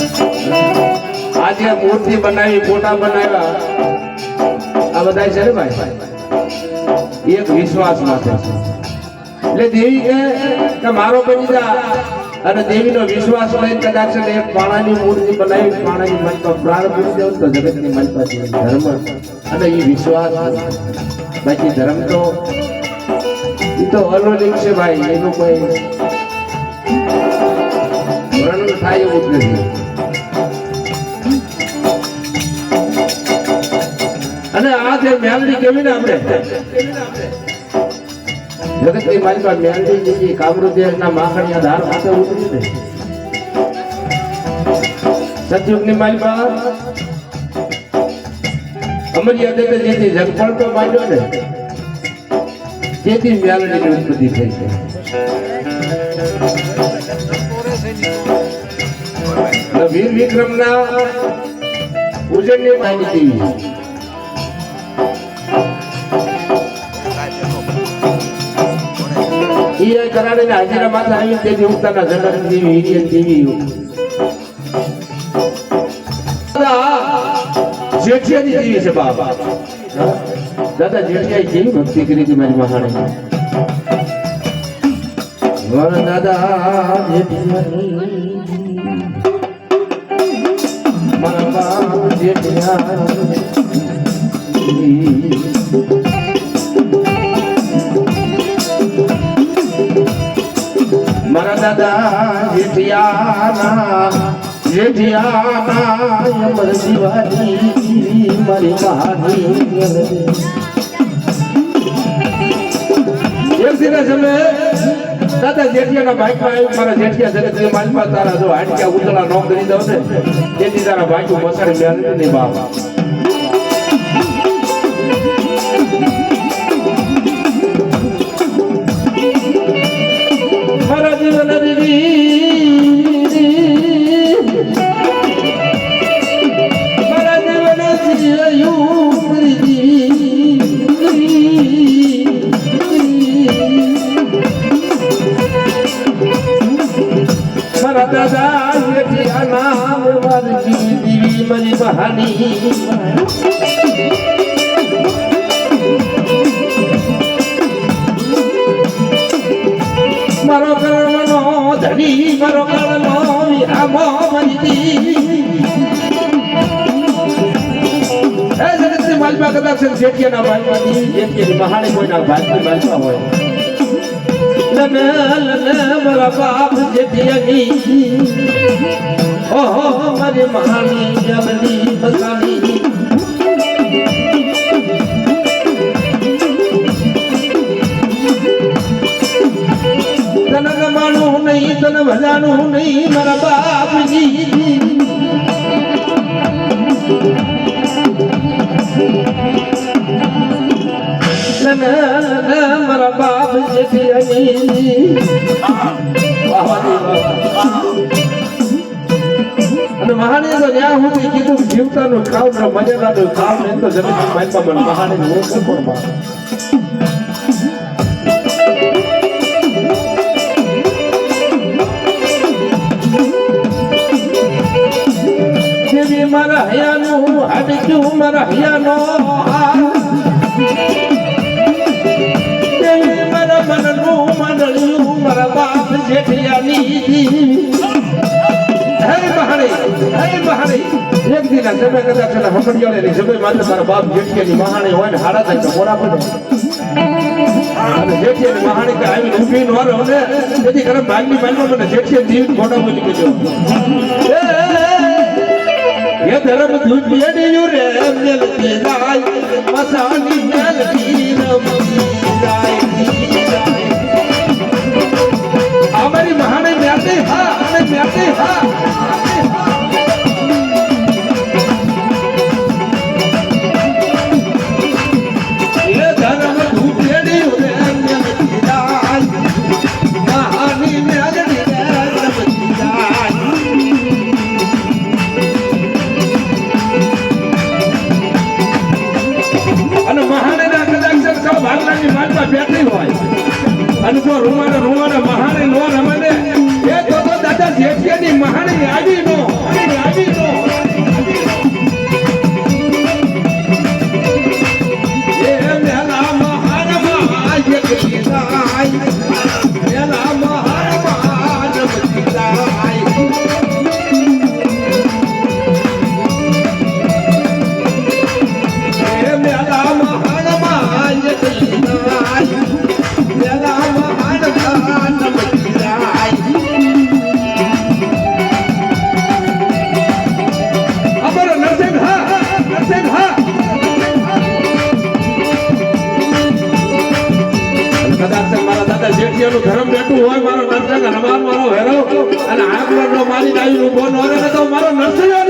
આજે મૂર્તિ બનાવી, ફોટા બનાવ્યા. આ બધા છે ને ભાઈ? એક વિશ્વાસ માટે. એટલે દેવી કે મારો બની જા. અને દેવીનો વિશ્વાસ લઈને કદાચ એક પાણાની મૂર્તિ બનાવી, પાણાની મનમાં પ્રાણ પૂરી તો જગતની મનપા ધર્મ. અને એ વિશ્વાસ બાકી ધર્મ તો એ તો અલોલિક છે ભાઈ, એનું કોઈ વર્ણન થાય એવું જ નથી. આ મેલડી કેવી ને આપણે? જગતની માલિકા મેલડી જે કામરુદેવના માખણિયા ધાર ઉતરી ને સતયુગની માલિકા અમારી યાદે જેથી જગપણ તો માંડ્યો ને, તેથી મેલડીની ઉત્પત્તિ થઈ છે. વીર વિક્રમના ઉજળની માહિતી. ઈ કરાડે ને હાજીરા માથે આવી તે દેવતાના જગત દેવી હિરિયન દેવી જેઠિયાની દેવી છે બાબા દાદા, જેઠિયાએ કેવી ભક્તિ કરી હતી મારી મહાણે વર દાદા જેઠિયા મારા મારા દાદા જેઠિયાના જેઠિયાના અમર શિવાજી મારી કહાની એક દિવસ દાદા જેઠિયાના બાઈકમાં આવ્યું મારા જેઠિયા જગત માલમાં તારા જો હાડક્યા ઉતળા નો કરી દઉં ને તેથી તારા બાઈક મસાડી મેળ નહીં બાપ માલમાં કદાચ જેઠિયાના ભાઈમાંથી જેઠિયાની મહાણી કોઈના ભાઈની માલમાં હોય લન લન મારા બાપ જેઠિયાની ઓહો, મારી મહાની જમની બસાણી તન ભજાનું નહીં, મારા બાપજી લન જીવતા વાહ વાહ વાહ. અને મહાને ખાવ ને ને તો જમીન મહાને હાડક્યું મારા હયાનો હાર. દેવી મારા મનનું મંડળ્યું, મારા બાપ જેઠિયાની એક દિન આ તમે કદાચ એના હકડિયાળેની જમે માત્ર મારા બાપ જેઠિયાની મહાણી હોય ને હાડા થાય તો મોડા પડે. અને જેઠિયાની કે આવીને ઊભી નો રહો ને. તેથી કરે ભાગની મને જેઠિયા જીવ મોટા બોલી કહેજો એ ધર્મ દુનિયાની રે મેલતી જાય આવ્યું બોલો હવે તો મારો નર્સરી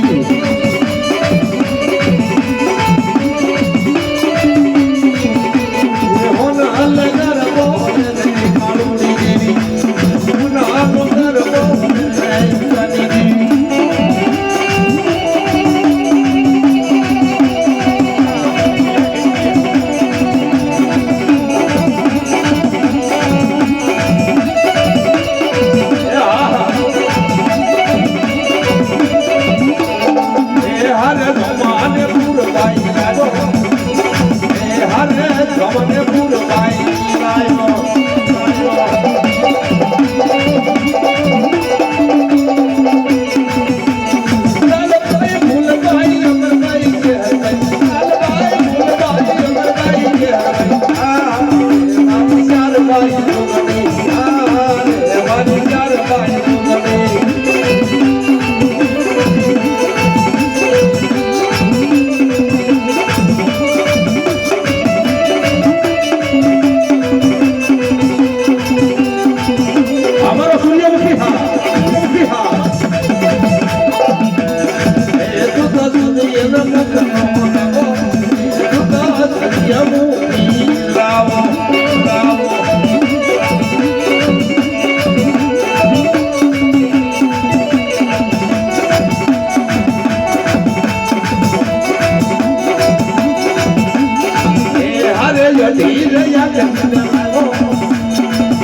હરે યદી રે યદી લાવો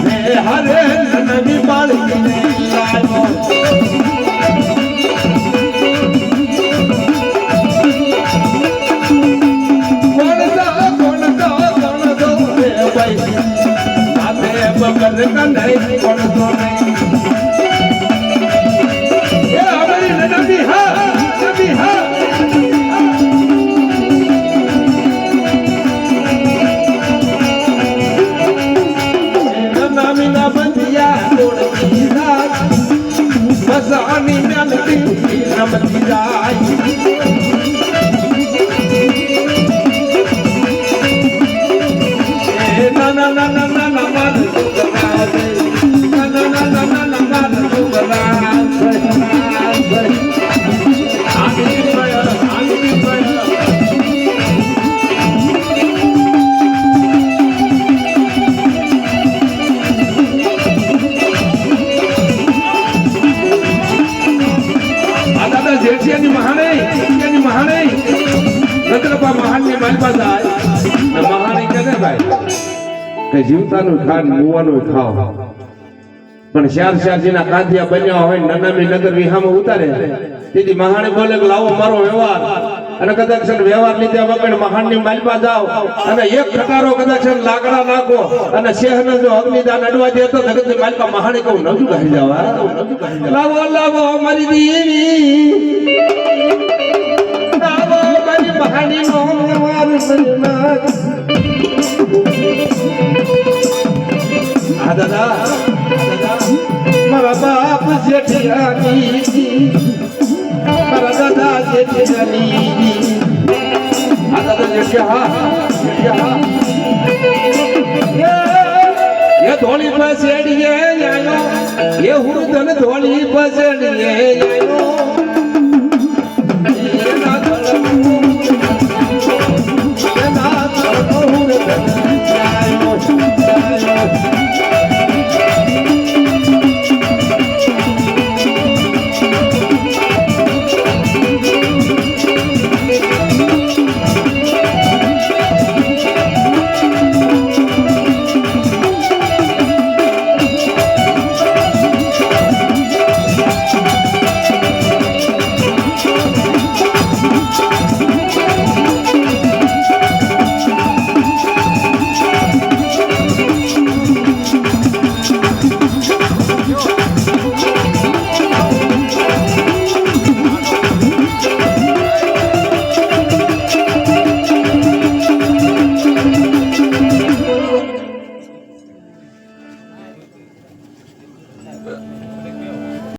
એ હરે નવી બાળકીને લાવો કોણ દો કોણ દો કોણ જેઠિયાની મહાણે જેઠિયાની મહાણે. નતરપા મહાનની મારી પાસે મહાણી કહે ભાઈ? કે જીવતાનું ખાન મુવાનું ખાવ. પણ શાર શારજીના કાંધિયા બન્યા હોય નનામી નગર વિહામાં ઉતારે, તેથી મહાણે બોલે લાવો મારો વ્યવહાર. અને કદાચ વ્યવહાર લીધા વગર મહાનની માલમાં જાઓ, અને એક ખટારો કદાચ લાકડા નાખો, અને શહેરને જો અગ્નિદાન અડવા દે તો જગતની માલમાં મહાણે કહું, નજુ કહી જવા લાવો લાવો મારી દેવી. લાવો મારી મહાણીનો વ્યવહાર દાદા મારા બાપ જેઠિયાની મારા દાદા જેઠિયાની દાદા જેઠિયા હા જેઠિયા. હા એ ધોળી પાસે એ હુરદન ધોળી પાસે આયો.